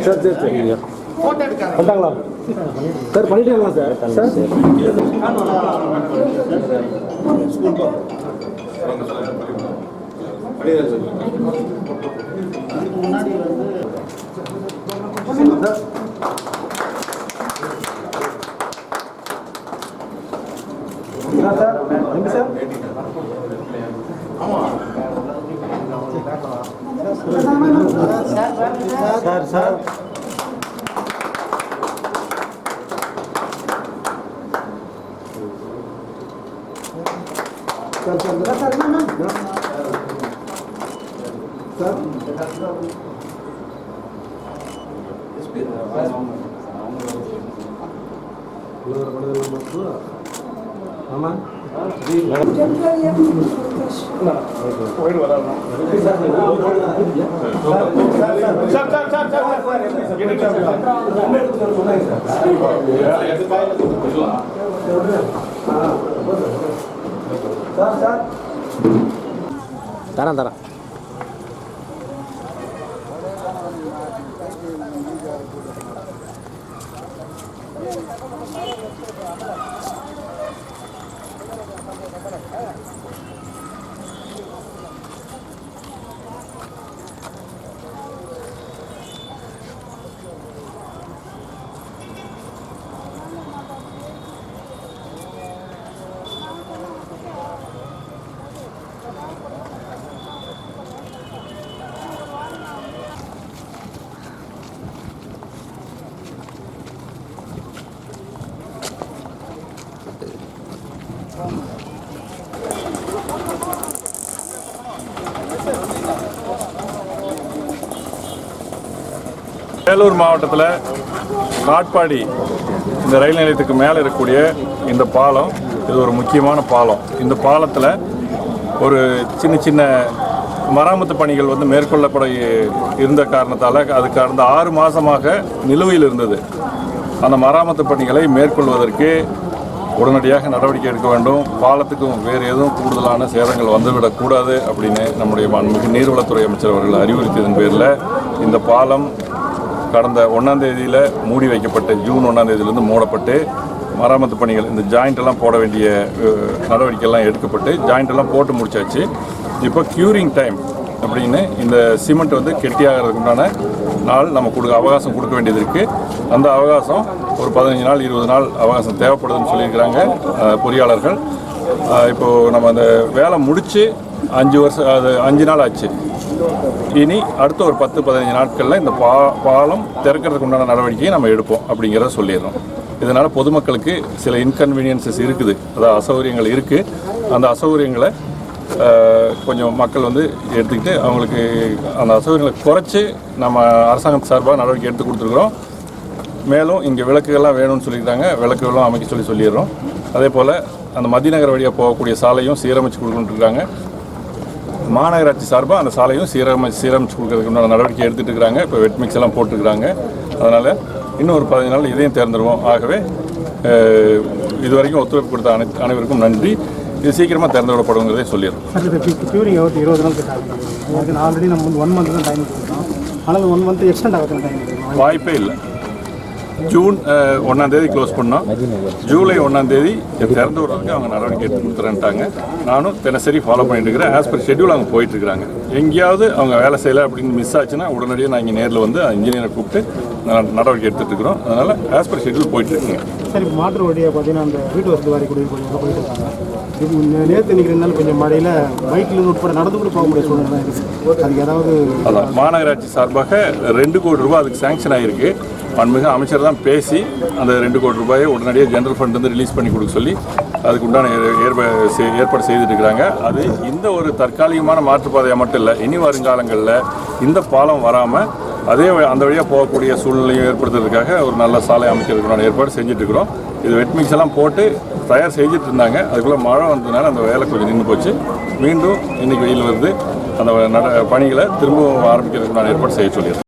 Sir சரி சரிங்க பண்ணிட்டாங்களா சார் பண்ணிட்டாங்களா sir sir sir sir sir sir sir sir sir ஆமாம் சார் சார் தரேன் தரேன். வேலூர் மாவட்டத்தில் காட்பாடி இந்த ரயில் நிலையத்துக்கு மேலே இருக்கக்கூடிய இந்த பாலம் இது ஒரு முக்கியமான பாலம். இந்த பாலத்தில் ஒரு சின்ன சின்ன மராமத்து பணிகள் வந்து மேற்கொள்ளப்பட இருந்த காரணத்தால் அது கடந்த ஆறு மாதமாக நிலுவையில் இருந்தது. அந்த மராமத்து பணிகளை மேற்கொள்வதற்கு உடனடியாக நடவடிக்கை எடுக்க வேண்டும். பாலத்துக்கும் வேறு எதுவும் கூடுதலான சேதங்கள் வந்துவிடக்கூடாது அப்படின்னு நம்முடைய மாண்புமிகு நீர்வளத்துறை அமைச்சர் அவர்கள் அறிவுறுத்தியதன் பேரில் இந்த பாலம் கடந்த ஒன்றாம் தேதியில் மூடி வைக்கப்பட்டு ஜூன் ஒன்றாம் தேதியிலேருந்து மூடப்பட்டு மராமத்து பணிகள் இந்த ஜாயிண்ட்டெல்லாம் போட வேண்டிய நடவடிக்கைலாம் எடுக்கப்பட்டு ஜாயிண்ட்டெல்லாம் போட்டு முடிச்சாச்சு. இப்போ க்யூரிங் டைம் அப்படின்னு இந்த சிமெண்ட் வந்து கெட்டியாகிறதுக்கு உண்டான நாள் நம்ம கொடுக்க அவகாசம் கொடுக்க வேண்டியது இருக்குது அந்த அவகாசம் ஒரு பதினஞ்சு நாள் இருபது நாள் அவகாசம் தேவைப்படுதுன்னு சொல்லியிருக்கிறாங்க பொறியாளர்கள். இப்போது நம்ம அந்த வேலை முடித்து அஞ்சு வருஷம் அது அஞ்சு நாள் ஆச்சு. இனி அடுத்த ஒரு பத்து பதினஞ்சு நாட்களில் இந்த பா பாலம் திறக்கிறதுக்கு உண்டான நடவடிக்கையை நம்ம எடுப்போம் அப்படிங்கிறத சொல்லிடுறோம். இதனால் பொதுமக்களுக்கு சில இன்கன்வீனியன்சஸ் இருக்குது. அதாவது அசௌகரியங்கள் இருக்குது அந்த அசௌகரியங்களை கொஞ்சம் மக்கள் வந்து எடுத்துக்கிட்டு அவங்களுக்கு அந்த அசௌகரியங்களை குறைச்சி நம்ம அரசாங்கம் சார்பாக நடவடிக்கை எடுத்து கொடுத்துருக்குறோம். மேலும் இங்கே விளக்குகள்லாம் வேணும்னு சொல்லியிருக்காங்க. விளக்குகளும் அமைக்க சொல்லி சொல்லிடுறோம். அதே போல் அந்த மதிநகர் வழியாக போகக்கூடிய சாலையும் சீரமைச்சு கொடுக்கணுன்ட்டு இருக்காங்க. மாநகராட்சி சார்பாக அந்த சாலையும் சீரமை சீரமைச்சு கொடுக்கறதுக்கு உண்டான நடவடிக்கை எடுத்துகிட்டு இருக்கிறாங்க இப்போ வெட் மிக்ஸ் எல்லாம் போட்டிருக்கிறாங்க அதனால் இன்னும் ஒரு பதினஞ்சு நாள் இதையும் தேர்ந்தெடுவோம். ஆகவே அஹ், இதுவரைக்கும் ஒத்துழைப்பு கொடுத்த அனை அனைவருக்கும் நன்றி. இது சீக்கிரமாக திறந்து விடப்படுங்கிறதை சொல்லிடுறோம் வாய்ப்பே இல்லை. ஜூன் ஒன்றாந்தேதி தேதி க்ளோஸ் பண்ணோம். ஜூலை ஒன்றாந்தேதி தேதி திறந்து விடுறதுக்கு அவங்க நடவடிக்கை எடுத்து கொடுத்துறேன்ட்டாங்க. நானும் தினசரி ஃபாலோ பண்ணிட்டு இருக்கிறேன். ஆஸ் பர் ஷெட்யூல் அவங்க போயிட்டுருக்காங்க எங்கேயாவது அவங்க வேலை செய்யலை அப்படின்னு மிஸ் ஆச்சுன்னா உடனடியாக நான் இங்கே நேரில் வந்து இன்ஜினியரை கூப்பிட்டு ந- நடவடிக்கை எடுத்துட்டு இருக்கிறோம். அதனால ஆஸ் பர் ஷெட்யூல் போயிட்டு சார் இப்போ மாற்று வழியாக பார்த்தீங்கன்னா அந்த வீட்டு வசதி வாரி குடியிருப்பு போயிட்டு இருக்காங்க. இப்போ நேற்று இன்னைக்கு கொஞ்சம் மழையில் பைக்லேருந்து உட்பட நடந்து கூட போக முடிய சூழ்நிலை தான் இருக்குது அதுக்கு ஏதாவது அதான் மாநகராட்சி சார்பாக ரெண்டு கோடி ரூபாய் அதுக்கு சேங்ஷன் ஆகிருக்கு பன்மிகு அமைச்சர் தான் பேசி அந்த ரெண்டு கோடி ரூபாயை உடனடியாக ஜெனரல் ஃபண்ட் வந்து ரிலீஸ் பண்ணி கொடுக்க சொல்லி அதுக்கு உண்டான ஏ- செய்- ஏற்பாடு செய்துட்டு இருக்கிறாங்க. அது இந்த ஒரு தற்காலிகமான மாற்றுப்பாதையாக மட்டும் இல்லை இனி வருங்காலங்களில் இந்த பாலம் வராமல் அதே அந்த வழியாக போகக்கூடிய சூழ்நிலையை ஏற்படுத்துறதுக்காக ஒரு நல்ல சாலை அமைக்கிறதுக்கான ஏற்பாடு செஞ்சுட்ருக்குறோம். இது வெட் மிக்ஸ் எல்லாம் போட்டு தயார் செஞ்சுட்டு இருந்தாங்க அதுக்குள்ளே மழை வந்ததுனால அந்த வேலை கொஞ்சம் நின்று போச்சு. மீண்டும் இன்றைக்கி வெயில் வருது. அந்த நட பணிகளை திரும்பவும் ஆரம்பிக்கிறதுக்கு நான் ஏற்பாடு செய்ய சொல்லியிருக்கேன்